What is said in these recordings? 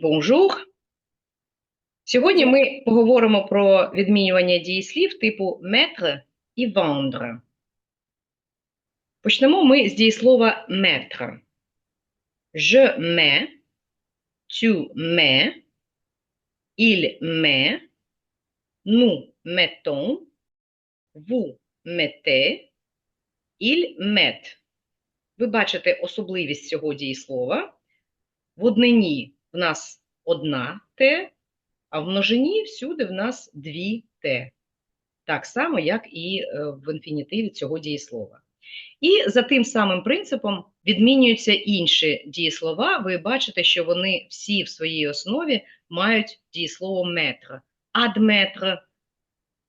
Bonjour. Сьогодні ми поговоримо про відмінювання дієслів типу mettre і vendre. Почнемо ми з дієслова mettre. Je mets, tu mets, il met, nous mettons, vous mettez, il met. Ви бачите особливість цього дієслова. В однині в нас одна Т, а в множині всюди в нас дві Т. Так само, як і е, в інфінітиві цього дієслова. І за тим самим принципом відмінюються інші дієслова. Ви бачите, що вони всі в своїй основі мають дієслово метр. Адметр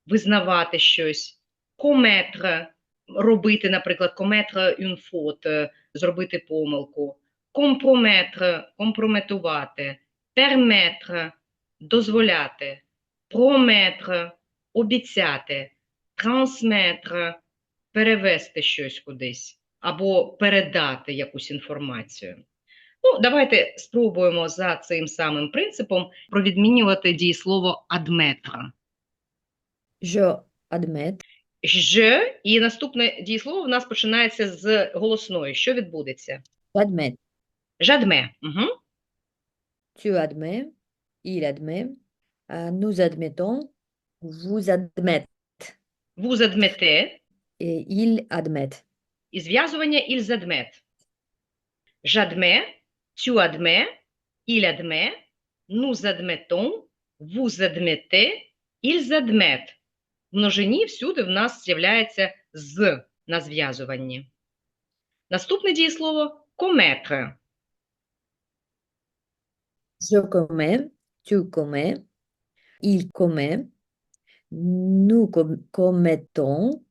визнавати щось, кометр робити, наприклад, кометр une faute, зробити помилку, компрометр компрометувати, перметр дозволяти, прометр обіцяти, трансметр перевести щось кудись або передати якусь інформацію. Ну, давайте спробуємо за цим самим принципом провідмінювати дієслово адметра. Je admets, Ж, і наступне дієслово в нас починається з голосної. Що відбудеться? J'admets. Угу. tu admets, il admet, euh, nous admettons, vous admettez Вуз адмете et il admet. і зв'язування іль задмет. Жадме, тю адме, іль адме, ну задметон, вуз адмете, іль задмет. В множині всюди в нас з'являється з на зв'язуванні. Наступне дієслово кометре. Je commets, tu commets, il commet, nous com- commettons,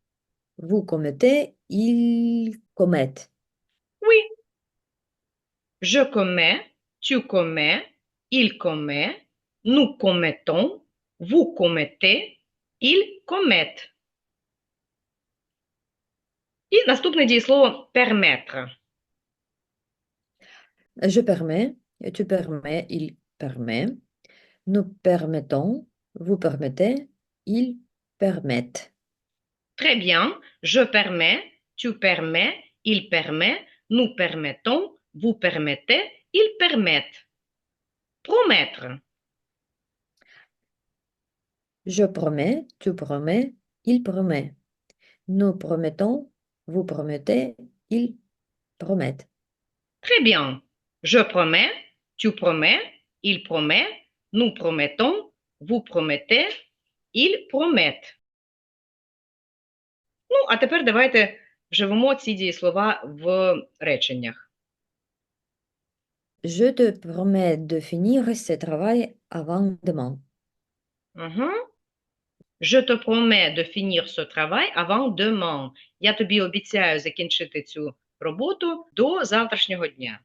vous commettez, il commettent. Oui. Je commets, tu commets, il commet, nous commettons, vous commettez, ils commettent. І наступне дієслово permettre. Je permets, tu permets, il permet, nous permettons, vous permettez, ils permettent. Très bien. Je permets, tu permets, il permet, nous permettons, vous permettez, ils permettent. Promettre. Je promets, tu promets, il promet. Nous promettons, vous promettez, ils promettent. Très bien. Je promets, tu promets, il promet, nous promettons, vous promettez, ils promettent. Ну, а тепер давайте вживемо ці дієслова в реченнях. Je te promets de finir ce travail avant demain. Угу. Je te promets de finir ce travail avant demain. Я тобі обіцяю закінчити цю роботу до завтрашнього дня.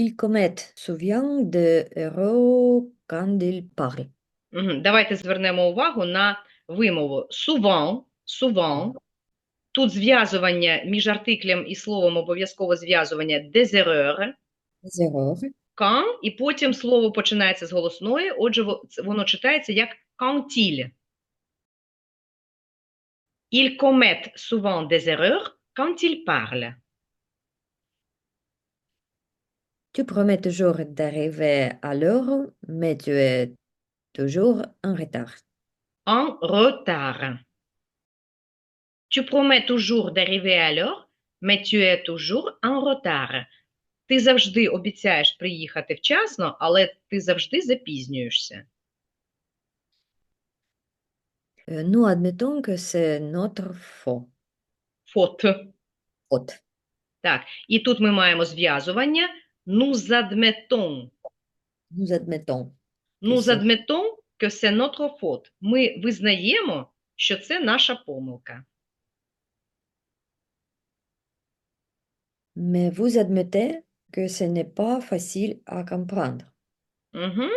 Il commet souvent de erreurs quand il parle. Мгм. Давайте звернемо увагу на вимову souvent, souvent. Тут зв'язування між артиклем і словом обов'язково зв'язування des erreurs, Des erreurs. quand, і потім слово починається з голосної, отже, во- це- воно читається як quand-il. Il commet souvent des erreurs quand il parle. Tu promets toujours d'arriver à l'heure, mais tu es toujours en retard. En retard. Tu promets toujours d'arriver à l'heure, mais tu es toujours en retard. Ти завжди обіцяєш приїхати вчасно, але ти завжди запізнюєшся. Euh, Nous admettons que c'est notre faute. Фот. faute. Так, і тут ми маємо зв'язування nous admettons. Nous admettons. Nous admettons que c'est notre faute. Ми визнаємо, що це наша помилка. Mais vous admettez que ce n'est pas facile à comprendre. Угу.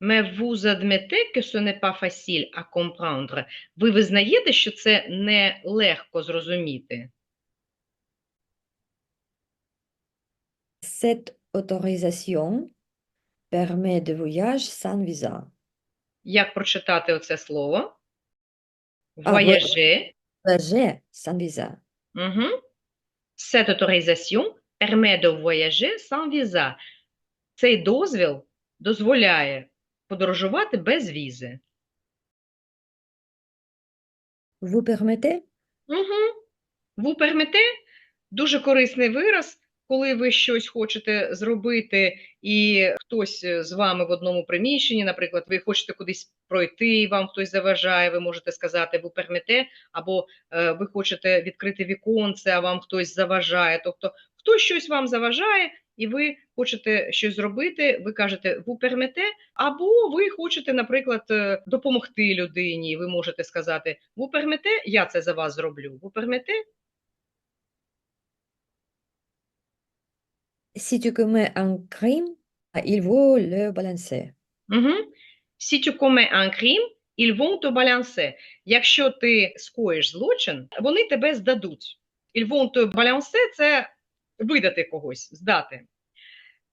Mais vous admettez que ce n'est pas facile à comprendre. Ви визнаєте, що це не легко зрозуміти. Cette autorisation permet de voyage sans visa. Як прочитати оце слово? А, ви- Voyager. Voyager sans visa. Угу. Cette autorisation permet de voyager sans visa. Цей дозвіл дозволяє подорожувати без візи. Vous permettez? Угу. Vous permettez – дуже корисний вираз, коли ви щось хочете зробити, і хтось е, з вами в одному приміщенні, наприклад, ви хочете кудись пройти, і вам хтось заважає, ви можете сказати vous permettez, або е, ви хочете відкрити віконце, а вам хтось заважає. Тобто хтось щось вам заважає, і ви хочете щось зробити, ви кажете vous permettez, або ви хочете, наприклад, е, допомогти людині, ви можете сказати vous permettez, я це за вас зроблю. Vous permettez? Si tu commets un crime, il faut le balancer. Угу. Si tu commets un crime, ils vont te balancer. Якщо ти скоїш злочин, вони тебе здадуть. Ils vont te balancer – це видати когось, здати.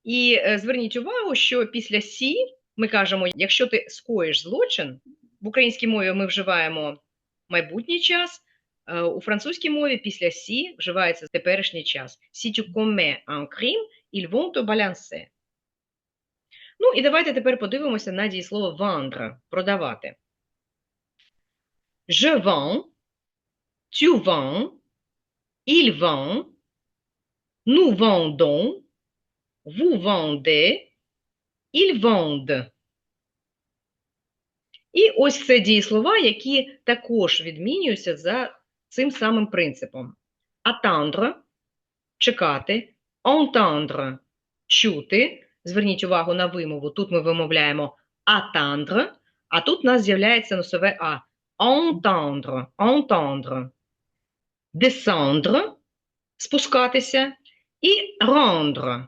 І е, зверніть увагу, що після сі ми кажемо, якщо ти скоїш злочин, в українській мові ми вживаємо майбутній час, е, у французькій мові після сі вживається теперішній час. Si tu commets un crime, ils vont te. Ну і давайте тепер подивимося на дієслово vendre – продавати. Je vends, tu vends, il vend, nous vendons, vous vendez, ils vendent. І ось це дієслова, які також відмінюються за цим самим принципом. Attendre – чекати, entendre – чути. Зверніть увагу на вимову. Тут ми вимовляємо attendre, а тут у нас з'являється носове А. Entendre, entendre. Descendre – спускатися. І rendre.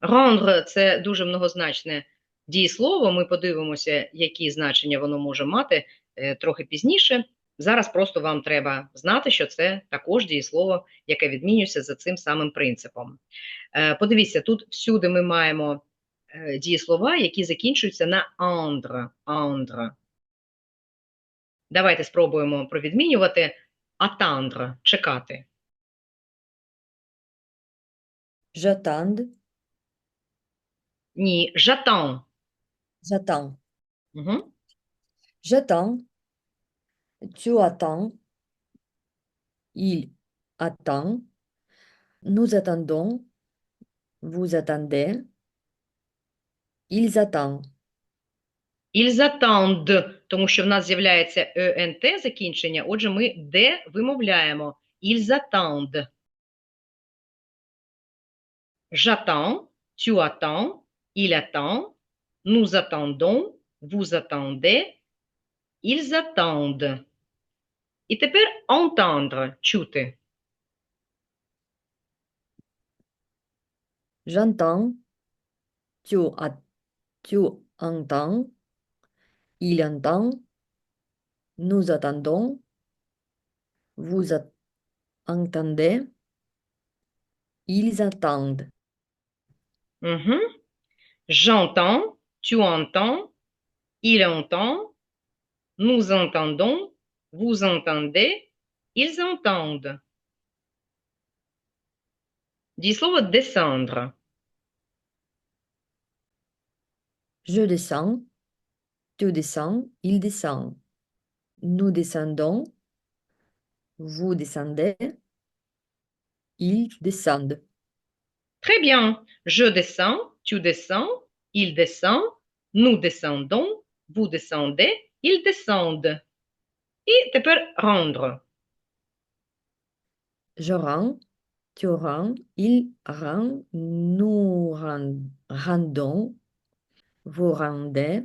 Rendre – це дуже многозначне дієслово. Ми подивимося, які значення воно може мати е, трохи пізніше. Зараз просто вам треба знати, що це також дієслово, яке відмінюється за цим самим принципом. Е, Подивіться, тут всюди ми маємо е, дієслова, які закінчуються на андре. андре. Давайте спробуємо провідмінювати attendre – чекати. J'attends, Ні, j'attends. j'attends. Угу. J'attends, tu attends, il attend, nous attendons, vous attendez, ils attendent. Ils attendent, тому що в нас з'являється ЕНТ закінчення, отже, ми де вимовляємо. Ils attendent. J'attends, tu attends, il attend, nous attendons, vous attendez, ils attendent. І тепер entendre, чути. J'entends, tu, tu entends, il entend, nous attendons, vous entendez, ils attendent. Угу. J'entends, tu entends, il entend, nous entendons, vous entendez, ils entendent. Дієслово descendre. Je descends, tu descends, il descend. Nous descendons, vous descendez, ils descendent. Très bien. Je descends, tu descends, il descend, nous descendons, vous descendez, ils descendent. І тепер rendre. Je rends, tu rends, il rend, nous rendons, vous rendez,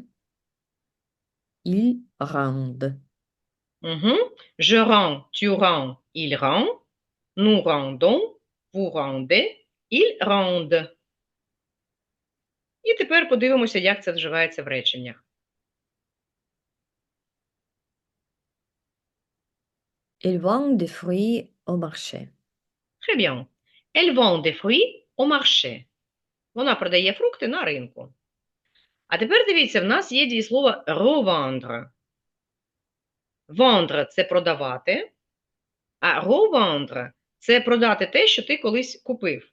ils rendent. Мгм. Je rends, tu rends, il rend, nous rendons, vous rendez, ils rendent. І тепер подивимося, як це вживається в реченнях. Ils vendent des fruits au marché. Très bien. Elle vend des fruits au marché. Вона продає фрукти на ринку. А тепер дивіться, в нас є дієслово revendre. Vendre – це продавати, а revendre – це продати те, що ти колись купив.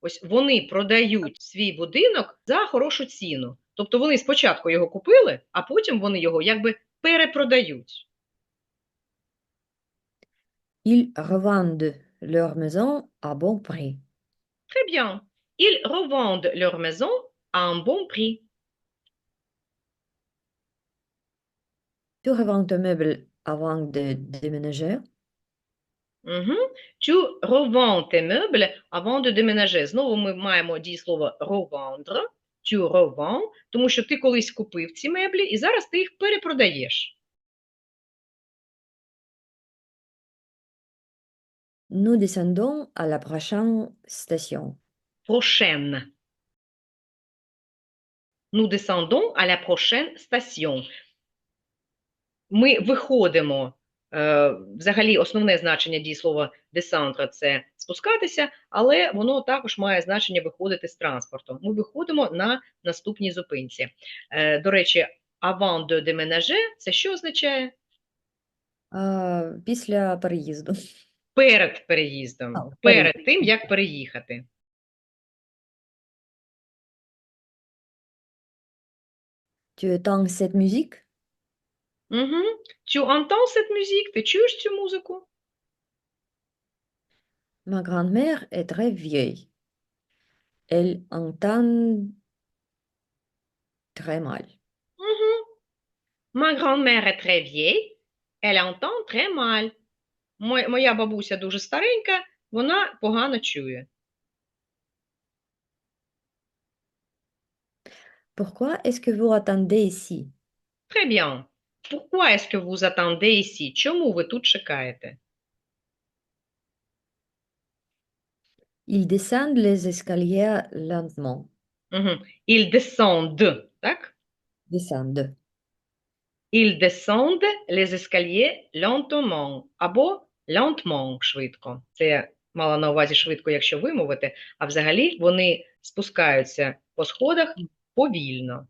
Ось вони продають свій будинок за хорошу ціну. Тобто вони спочатку його купили, а потім вони його якби перепродають. Ils revendent leur maison à bon prix. Très bien. Ils revendent leur maison à un bon prix. Tu revends ton meuble avant de déménager. Угу. Tu revends tes meubles avant de déménager. Знову ми маємо дієслово revendre. Tu revends, тому що ти колись купив ці меблі і зараз ти їх перепродаєш. Nous descendons à la prochaine station. Prochaine. Nous descendons à la prochaine station. Ми виходимо. е, Взагалі, основне значення дієслова descendre – це спускатися, але воно також має значення виходити з транспорту. Ми виходимо на наступній зупинці. Е, До речі, avant de déménager – це що означає? Після переїзду. Перед переїздом, А, перед перед. тим, як переїхати. Tu entends cette musique? Угу. Tu entends cette musique? Ти чуєш цю музику? Ma grand-mère est très vieille. Elle entend très mal. Угу. Ma grand-mère est très vieille. Elle entend très mal. Мо- Моя бабуся дуже старенька, вона погано чує. Pourquoi est-ce que vous attendez ici? Très bien. Pourquoi est-ce que vous attendez ici? Чому ви тут чекаєте? Ils descendent les escaliers lentement. Угу. Ils descendent, так? Descendent. Ils descendent les escaliers lentement або lentement швидко. Це мала на увазі швидко, якщо вимовити, а взагалі вони спускаються по сходах повільно.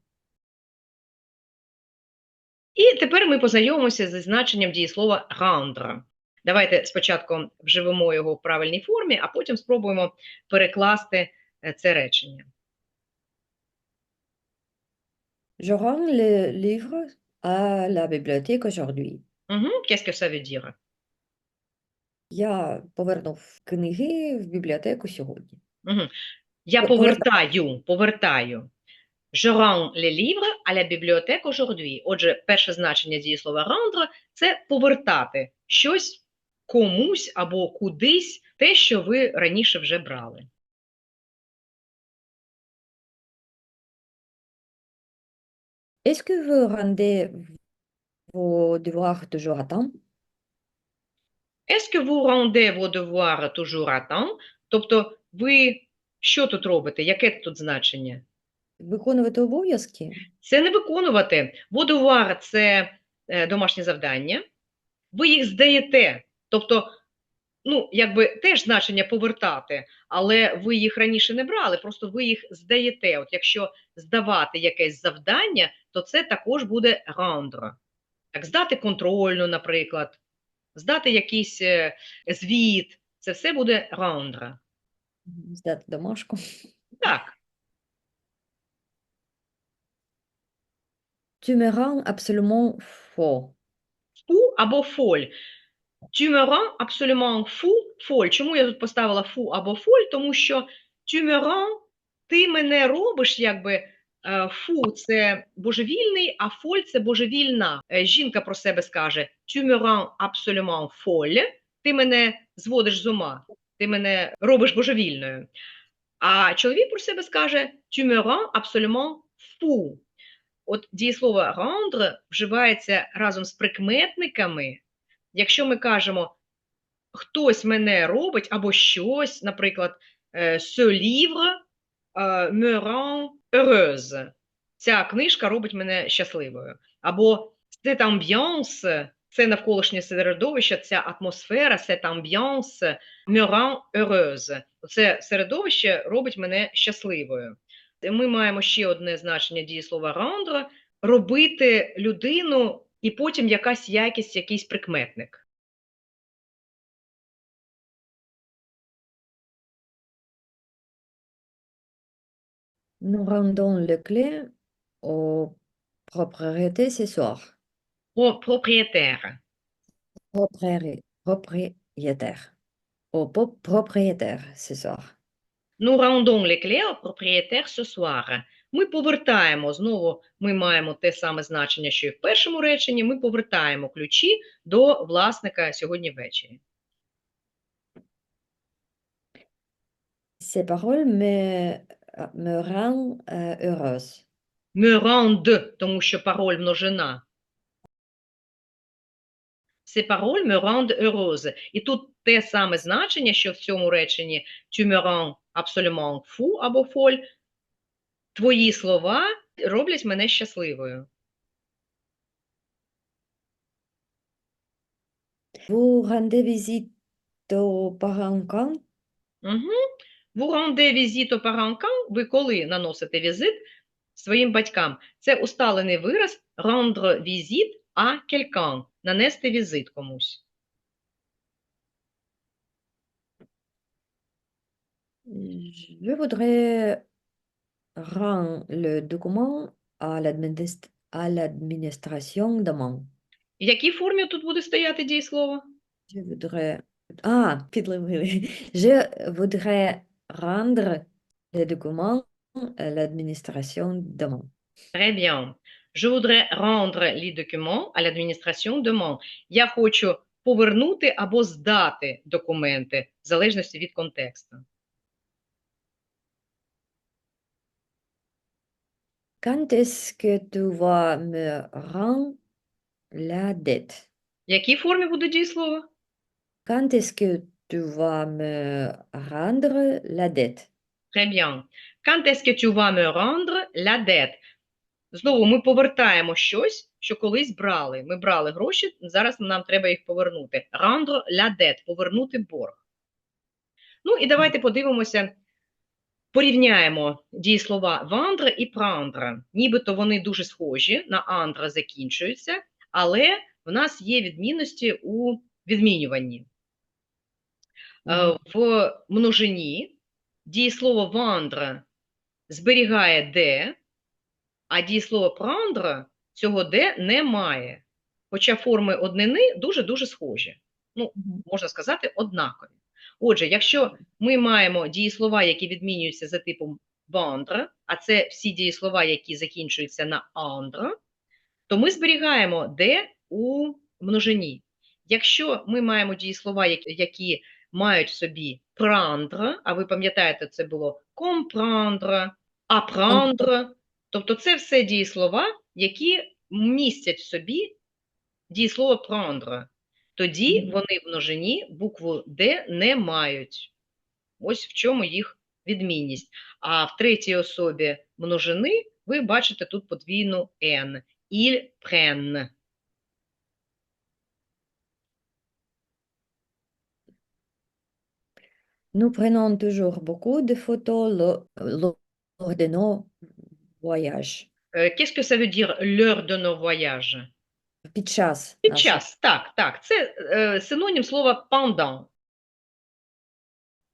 І тепер ми познайомимося зі значенням дієслова rendre. Давайте спочатку вживемо його в правильній формі, а потім спробуємо перекласти е, це речення. Je rends le livre à la bibliothèque aujourd'hui. Угу. Qu'est-ce que ça veut dire? Я повернув книги в бібліотеку сьогодні. Угу. Я повертаю, повертаю. Je rends les livres à la bibliothèque aujourd'hui. Отже, перше значення дієслова rendre – це повертати щось комусь або кудись, те, що ви раніше вже брали. Est-ce que vous rendez vos devoirs toujours à temps? Est-ce que vous rendez vos devoirs toujours à temps? Тобто, ви що тут робите? Яке тут значення? Виконувати обов'язки? Це не виконувати. Водовар – це е, домашнє завдання. Ви їх здаєте. Тобто, ну, якби теж значення повертати, але ви їх раніше не брали, просто ви їх здаєте. От якщо здавати якесь завдання, то це також буде rendre. Так, здати контрольну, наприклад, здати якийсь е, звіт, це все буде rendre. Здати домашку. Так. Tu me rends absolument faux. фу або фоль. Tu me rends absolument fou, фоль. Чому я тут поставила фу або фоль? Тому що tu me rends, ти мене робиш, якби фу це божевільний, а фоль це божевільна. Е, Жінка про себе скаже tu me rends absolument folle, ти мене зводиш з ума, ти мене робиш божевільною. А чоловік про себе скаже tu me rends absolument fou. От дієслово rendre вживається разом з прикметниками. Якщо ми кажемо хтось мене робить або щось, наприклад, е, ce livre е, me rend heureuse. Ця книжка робить мене щасливою. Або cette ambiance це навколишнє середовище, ця атмосфера, cet ambiance me rend. Це середовище робить мене щасливою. Ми маємо ще одне значення дієслова rendre – робити людину і потім якась якість, якийсь прикметник. Nous rendons les clés au propriétaire ce soir. Про propriétaire. Propriétaire. Propriétaire. Au propriétaire ce soir. Nous rendons les clés au propriétaire ce soir. Ми повертаємо, знову ми маємо те саме значення, що і в першому реченні, ми повертаємо ключі до власника сьогодні ввечері. Ces paroles me, me euh, heureuse. Me rende, тому що пароль множина. Ces paroles me rendent heureuse. І тут те саме значення, що в цьому реченні tu me rends absolument fou або фоль. Твої слова роблять мене щасливою. Vous rendez visite aux parents quand? Угу. Aux parents quand? Ви коли наносите візит своїм батькам? Це усталений вираз rendre visite à quelqu'un. Нанести візит комусь. Je voudrais rendre le document à l'adminis- à l'administration demain. В якій формі тут буде стояти дієслово? Je voudrais... Ah, підловили. Je voudrais rendre le document à l'administration demain. Très bien. Je voudrais rendre les documents à l'administration demain. Я хочу повернути або здати документи, в залежності від контексту. Quand est-ce que tu vas me rendre la dette? В якій формі буде дієслово? Quand est-ce que tu vas me rendre la dette? Très bien. Quand est-ce que tu vas me rendre la dette? Знову ми повертаємо щось, що колись брали. Ми брали гроші, зараз нам треба їх повернути. Rendre la dette – повернути борг. Ну і давайте подивимося, порівняємо дієслова vendre і prendre. Нібито вони дуже схожі, на андра закінчуються, але в нас є відмінності у відмінюванні. Е, В множині дієслово vendre зберігає де, а дієслово prendre цього де не має. Хоча форми однини дуже-дуже схожі. Ну, можна сказати, однакові. Отже, якщо ми маємо дієслова, які відмінюються за типом vendre, а це всі дієслова, які закінчуються на andre, то ми зберігаємо де у множині. Якщо ми маємо дієслова, які мають в собі prendre, а ви пам'ятаєте, це було comprendre, apprendre, тобто це все дієслова, які містять в собі дієслово prendre. Тоді вони в множині букву Д не мають. Ось в чому їх відмінність. А в третій особі множини ви бачите тут подвійну N. Ils prennent. Nous prenons toujours beaucoup de photos lo- lo- lors de nos voyages. Е, Qu'est-ce que ça veut dire l'heure de nos voyages? Під час Під наших- час, так, так. Це е, синонім слова pendant.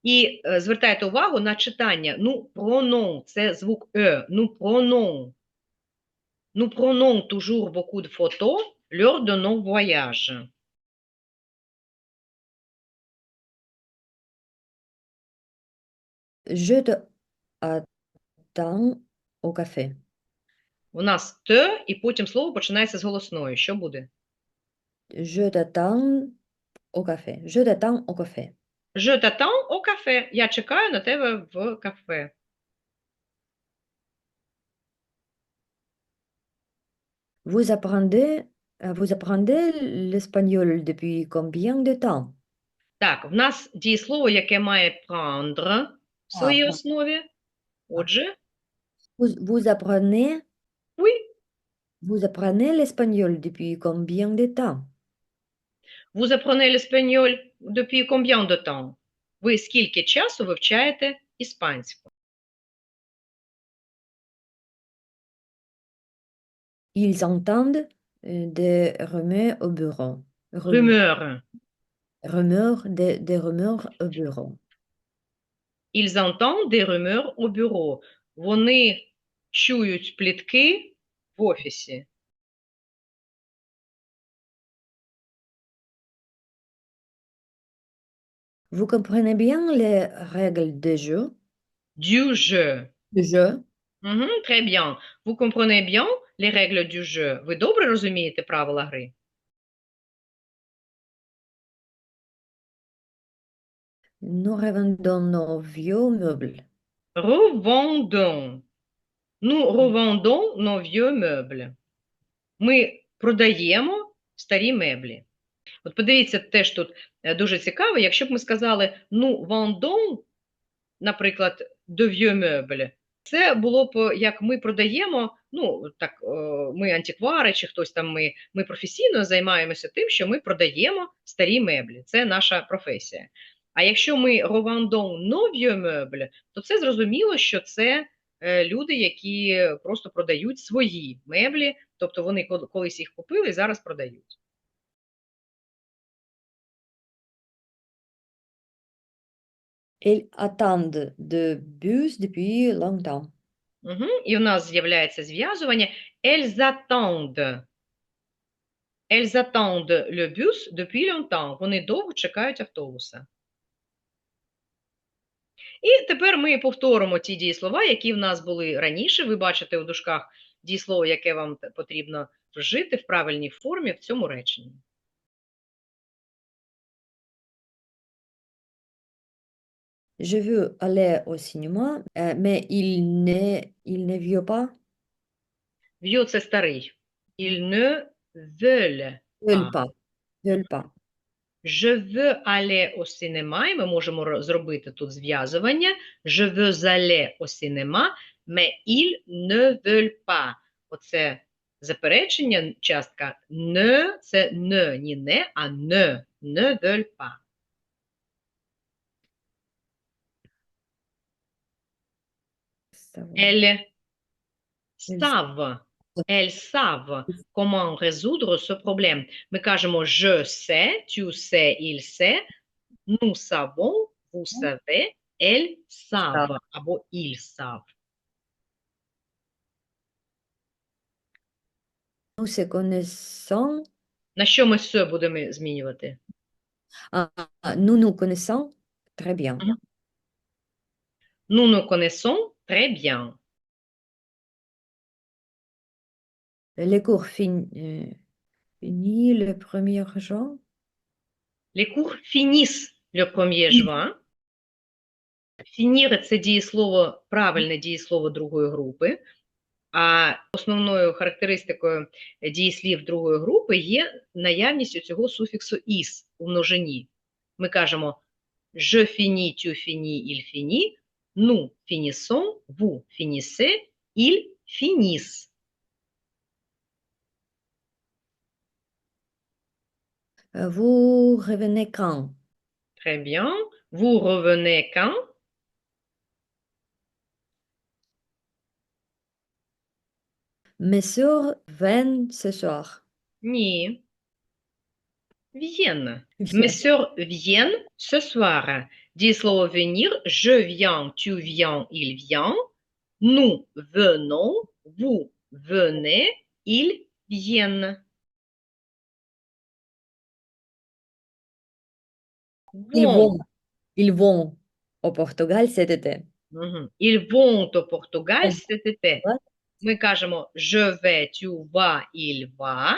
І е, звертайте увагу на читання. Ну, pronom, це звук е. Ну, pronom. Nous prenons toujours beaucoup de photos lors de nos voyages. Je te attends au café. У нас те, і потім слово починається з голосної. Що буде? Je t'attends au café. Je t'attends au café. Je t'attends au café. Я чекаю на тебе в кафе. Vous apprenez, euh, vous apprenez l'espagnol depuis combien de temps? Так, в нас дієслово, яке має prendre в своїй Ага. основі. Отже, Vous, vous apprenez, oui, vous apprenez l'espagnol depuis combien de temps? Vous apprenez l'espagnol depuis combien de temps? Ви скільки часу вивчаєте іспанську? Ils entendent euh, des rumeurs au bureau. Rum- Rumeur. Rumeurs, des, des rumeurs au bureau. Ils entendent des rumeurs au bureau. Вони чують плітки в офісі. Vous comprenez bien les règles de jeu? Du jeu. De jeu. Угу, très bien. Vous comprenez bien les règles du jeu. Ви добре розумієте правила гри? Nous revendons nos vieux meubles. Revendons. Nous revendons nos vieux meubles. Ми продаємо старі меблі. От подивіться, теж тут е, дуже цікаво, якщо б ми сказали ну vendons, наприклад, de vieux meubles, це було б як ми продаємо, ну так, е, ми антиквари чи хтось там, ми, ми професійно займаємося тим, що ми продаємо старі меблі. Це наша професія. А якщо ми revendons nos vieux meubles, то це зрозуміло, що це е, люди, які просто продають свої меблі, тобто вони колись їх купили і зараз продають. Ils attendent de bus depuis longtemps. Угу. І у нас з'являється зв'язування elles attendent. Elles attendent le bus depuis longtemps. Вони довго чекають автобуса. І тепер ми повторимо ті дієслова, які в нас були раніше. Ви бачите у дужках дієслово, яке вам потрібно вжити в правильній формі в цьому реченні. Je veux aller au cinéma, euh, mais il ne, il ne veut pas. В'ю – це старий. Ils ne veulent Veulent Ah. pas. Veulent pas. Je veux aller au cinéma, і ми можемо ро- зробити тут зв'язування. Je veux aller au cinéma, mais ils ne veulent pas. Оце заперечення, частка ne, це не, ні не, а ne, ne veulent pas. Ça va. Elles Elles savent, elles savent comment résoudre ce problème. Ми кажемо je sais, tu sais, il sait, nous savons, vous savez, elles savent або ils savent. Nous se connaissons. На що ми все будемо змінювати? Ah, ah, nous nous connaissons très bien. Mhm. Nous nous connaissons très bien. Les cours fin- euh, finis le 1er juin. Les cours finissent le 1er juin. Finir – це дієслово, правильне дієслово другої групи. А основною характеристикою дієслів другої групи є наявність цього суфіксу «іс» у множині. Ми кажемо «je finis», «tu finis», «il finit», «nous finissons», «vous finissez», «ils finissent». Vous revenez quand? Très bien. Vous revenez quand? Mes sœurs viennent ce soir. Ні. Viennent. Mes Viennent. sœurs viennent ce soir. Дієслово venir, je viens, tu viens, il vient. Nous venons, vous venez, ils viennent. Ils vont au Portugal cet été. Мгм. Ils vont au Portugal Vont. cet été. Ouais. Ми кажемо je vais, tu vas, il va.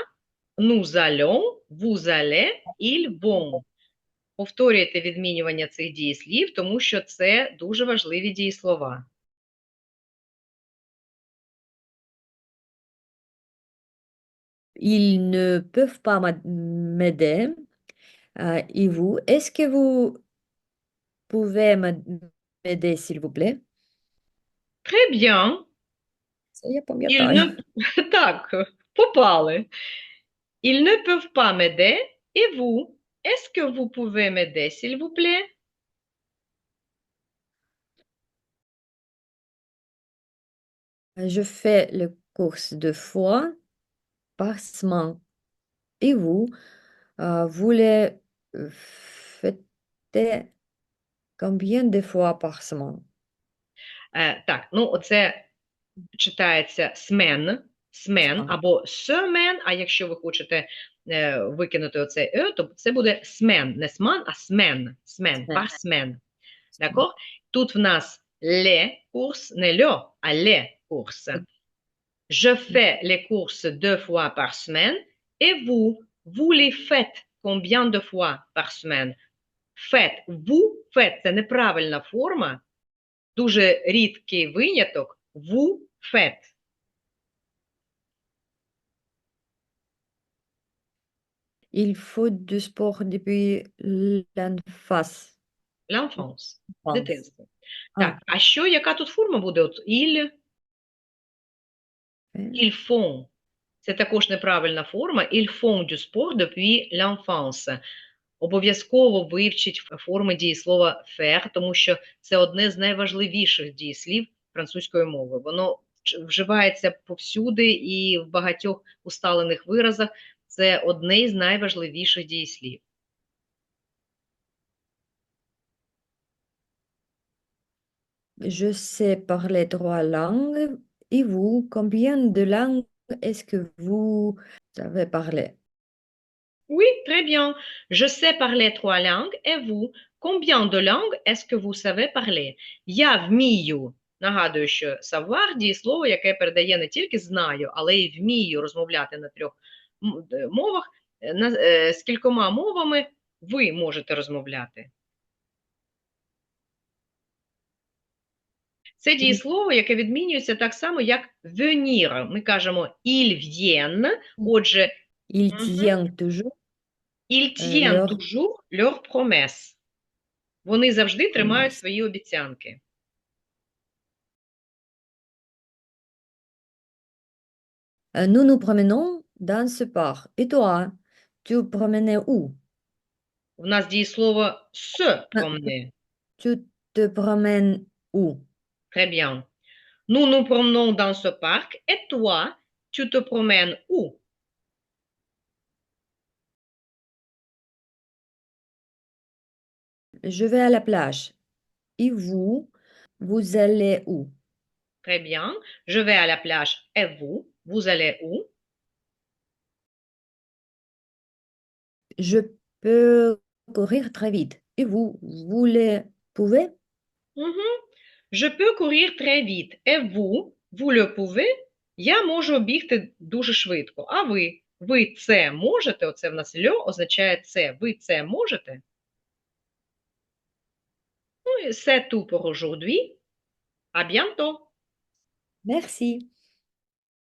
Nous allons, vous allez, ils vont. Повторюйте відмінювання цих дієслів, тому що це дуже важливі дієслова. Ils ne peuvent pas m'a- m'aider. Euh, et vous, est-ce que vous pouvez m'a- m'aider, s'il vous plaît? Très bien. Це я Ils пам'ятаю. ne... Так, попали. Ils ne peuvent pas m'aider. Et vous? Est-ce que vous pouvez m'aider, s'il vous plaît? Je fais le course deux fois par semaine. Et vous, euh, vous le euh, faites combien de fois par semaine? Е, так, ну оце читається смен, смен Смен. або семен, а якщо ви хочете е, викинути оце е, то це буде смен, не сман, а смен, смен, Смен. пар смен. D'accord? Тут в нас les courses, не льо, а les courses. Je fais les courses deux fois par semaine et vous, vous les faites combien de fois par semaine? Faites, vous faites, це неправильна форма, дуже рідкий виняток, vous faites. Il faut du sport depuis l'enfance. L'enfance, дитинство. Так, а що, яка тут форма буде? От il, Е, ils font. Це також неправильна форма. Ils font du sport depuis l'enfance. Обов'язково вивчіть форми дієслова faire, тому що це одне з найважливіших дієслів французької мови. Воно вживається повсюди і в багатьох усталених виразах. Це одне з найважливіших дієслів. Je sais parler trois langues. Et vous, combien de langues est-ce que vous savez parler? Oui, très bien. Je sais parler trois langues. Et vous, combien de langues est-ce que vous savez parler? Я вмію. Нагадую, що savoir – дієслово, яке передає не тільки знаю, але й вмію розмовляти на трьох мовах. Е, е, З кількома мовами ви можете розмовляти. Це дієслово, яке відмінюється так само, як venir. Ми кажемо ils viennent, отже, Ils Mhm. tiennent toujours. Leur- toujours promesses. Вони завжди тримають свої обіцянки. Euh, Nous nous promenons dans ce parc. Et toi, tu promenais où? В нас дієслово se promener. Tu te promènes où? Très bien. Nous nous promenons dans ce parc. Et toi, tu te promènes où? Je vais à la plage. Et vous, vous allez où? Très bien. Je vais à la plage. Et vous? Vous allez où? Je peux courir très vite. Et vous, vous le pouvez? Mhm. Je peux courir très vite. Et vous? Vous le pouvez? Я можу бігти дуже швидко. А ви? Ви це можете? Оце в нас льо означає це. Ви це можете? Ну, tout pour aujourd'hui. À bientôt. Merci.